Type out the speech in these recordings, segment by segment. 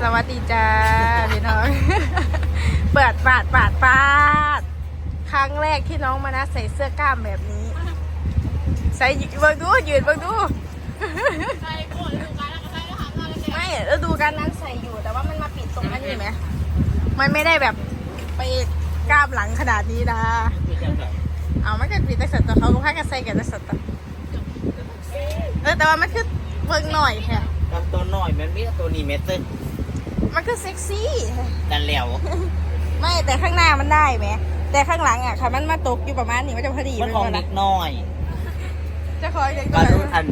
สวัสดีจ้าพี่น้องเปิดปาดปาดปาด ครั้งแรกที่น้องมานะใส่เสื้อกล้ามแบบนี้ ใส่เบิ่งดูยืนเบิ่งดูใส่กดูการแล้วก็ใส่แล้วหาเราเลยไม่แล้วดูการนั้นใส่อยู่แต่ว่ามันมาปิดตรงนั้นอยู่ไหมมันไม่ได้แบบไปกล้ามหลังขนาดนี้นะเอามันก็ปิดแต่สัตว์แต่เขาก็พากันใส่กันแต่สัตว์เออแต่ว่ามันคือเบิ่งหน่อยแค่ตัวหน้อยมันมีตัวนี้เมตร มันคือเซ็กซี่ ดันแล้วไม่แต่ข้างหน้ามันได้ไหมแต่ข้างหลังอะค่ะมันมาตกอยู่ประมาณนี้มันจะพอดีมันไหของวะเด็กน้อยจะคอยเด็กก็น้อยรู้ทัน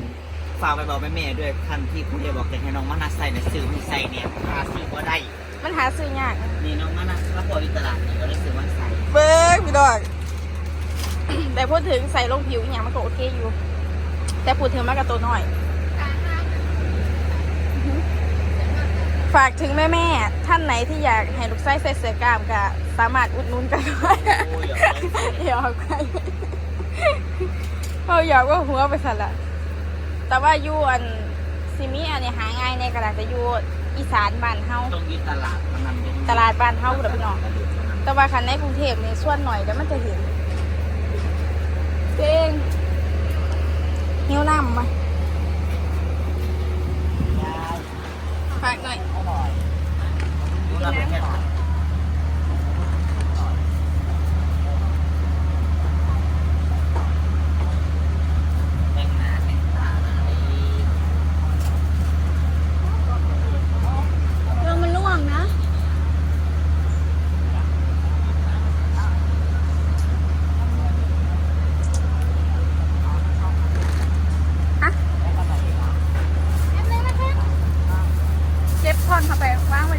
ฝากไปบอกแม่ๆด้วยทันที่คุณเดียบอกจะให้น้องมานาใส่ในซื้อไม่ใส่เนี่ยหาซื้อก็ได้ มันหาซื้อยากนี่น้องมานาแล้วพอที่ตลาดนี่ก็เลยซื้อมาใส่เบิ้งพี่ดอกแต่พูดถึงใส่ลงผิวอย่างมันก็โอเคอยู่ แต่พูดถึงมากกับตัวน้อย ฝากถึงแม่ๆ ท่านไหนที่อยากให้ลูกไส้ใส่เสื้อกล้ามก็สามารถอุดหนุนกันได้โอ้ยอยากไปเขาอยากว่าหัวไปสั่นละแต่ว่าอยู่อันซิมีอันนี้หาง่ายในกระดาษจะอยู่อีสานบ้านเฮาต้องยืดตลาดมันนำเป็นตลาดบ้านเฮาเด้อพี่น้องแต่ว่าคันในกรุงเทพนี่ส่วนหน่อยแล้วมันจะเห็นเจงหิวน้ำมาฝากหน่อย ดูนะเป็นแค่ แต่งหน้าแต่งตาอะไร เรื่องมันล่วงนะ เก็บทอนเข้าไปวางไว้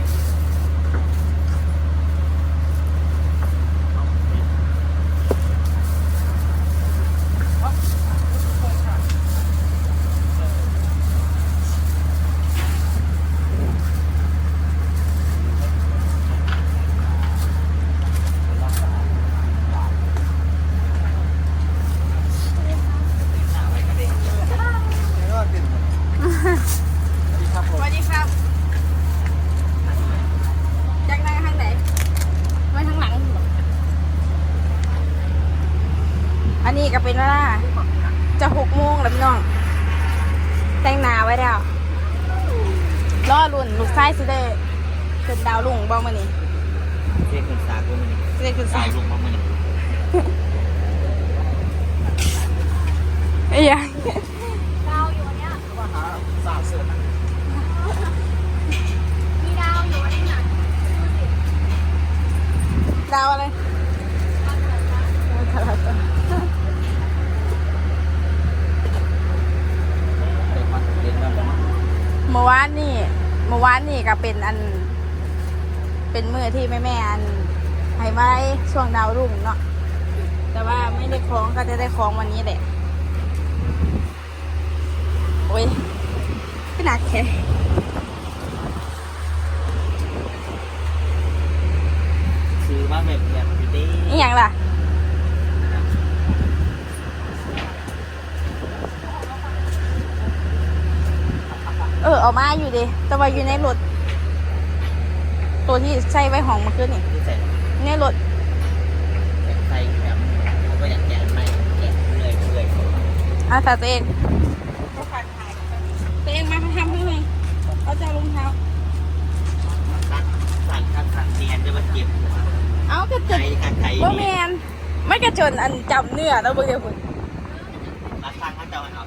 สวัสดีครับจากนั่งทางไหนไว้ทางหลังเหรออันนี้ ก็เป็นเวลาจะหกโมงแล้วพี่น้อง แต่งหน้าไว้แล้วรอรุ่นลูกชายสิได้ขึ้นดาวลุงบ้างมานี่เรียกคุณสากูมันสิได้ขึ้นสาสายยลงมามันไอ้ยังดาวอยู่อันเนี้ยว่าหาสาวเสือมีดาวอยู่อันนี้น่ะดาวอะไรดาวอะไร เด็กมาเรียนมาแล้ว เมื่อวานนี่เมื่อวา นนี่ก็เป็นอัน เป็นมือที่แม่แม่ๆอันให้ไว้ช่วงดาวรุ่งเนาะแต่ว่าไม่ได้คล้องก็จะได้คล้องวันนี้แหละโอ้ยขนาดแค่ซื้อมาแบบแบบพี่ดีนี่ยังล่ะ เออเอามาอยู่ดิแต่ว่าอยู่ในรถ ตัวที่ใช้ไว้ห้องเมื่อคืนนี่ที่ใส่ในรถใส่แบบเขาก็อยากแกะไม่แกะเลยเลยอาสาตัวเองตัวเองมาทำเพื่อไงเขาจะเอารองเท้าสั่นสั่นขัดสั่นเนียนจะมาเก็บเอากระไทจุดยขัดไทยว่าแมนไม่กระจนอันจำเนื้อแล้วเบิ่งเดี๋ยวคุณมาสร้างเขาจะเอา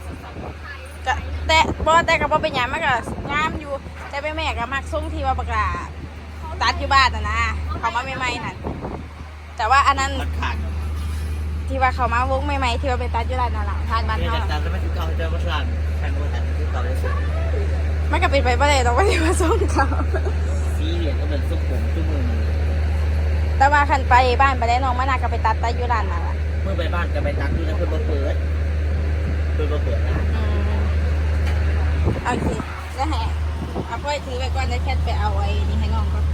แต่บ่แต่กับบ่เป็นหยังมันก็งามอยู่ แต่แม่แม่ก็มักส่งที่ว่าบักหลาตัดอยู่บ้านน่ะนะเขามาใหม่ๆนั่นแต่ว่าอันนั้นๆมันขาดที่ว่าเขามาวงใหม่ๆที่ว่าไปตัดอยู่ร้านนั่นแหละทานบ้านเนี่ยเฮาแต่น่ะแต่ไม่ถึงเขาจะมาสั่นแข่งว่าแต่ที่เขาได้สุดมันก็เป็นไปบ่ได้ต้องว่าที่ว่าส่งเขา สีเหลืองก็เป็นซุปผมซุปมือแต่ว่าคันไปบ้านไปได้น้องมะนาวก็ไปตัดตัดอยู่ร้านนั่นแหละเมื่อไปบ้านก็ไปตักดูนะเพื่อนมาเปิดเพื่อนมาเปิดนะ อืมโอเคแล้วให้เอาไปถือไปก่อนได้แค่ไปเอาไอ้นี่ให้น้องก่อน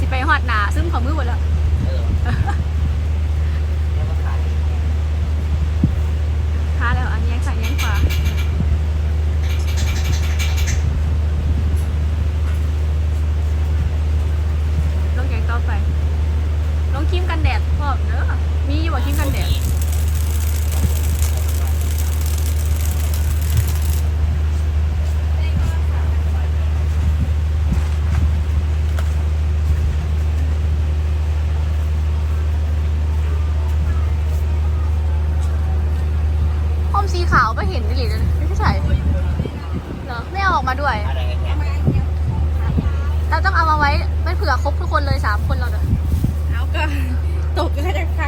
สิไปฮอดหนาซึ่งของมือหมดแล้วแล้วอันยังใส่ยังขวาลงยังต่อไป ลงครีมกันแดดพอบเนอะมีอยู่บ่ครีมกันแดด ขาวไม่เห็นดิเลยไม่ใช่เหรอไม่เอาออกมาด้วย เราต้องเอามาไว้ไม่เผื่อครบทุกคนเลยสามคนเราเนอะเอาก็ตกก็จะข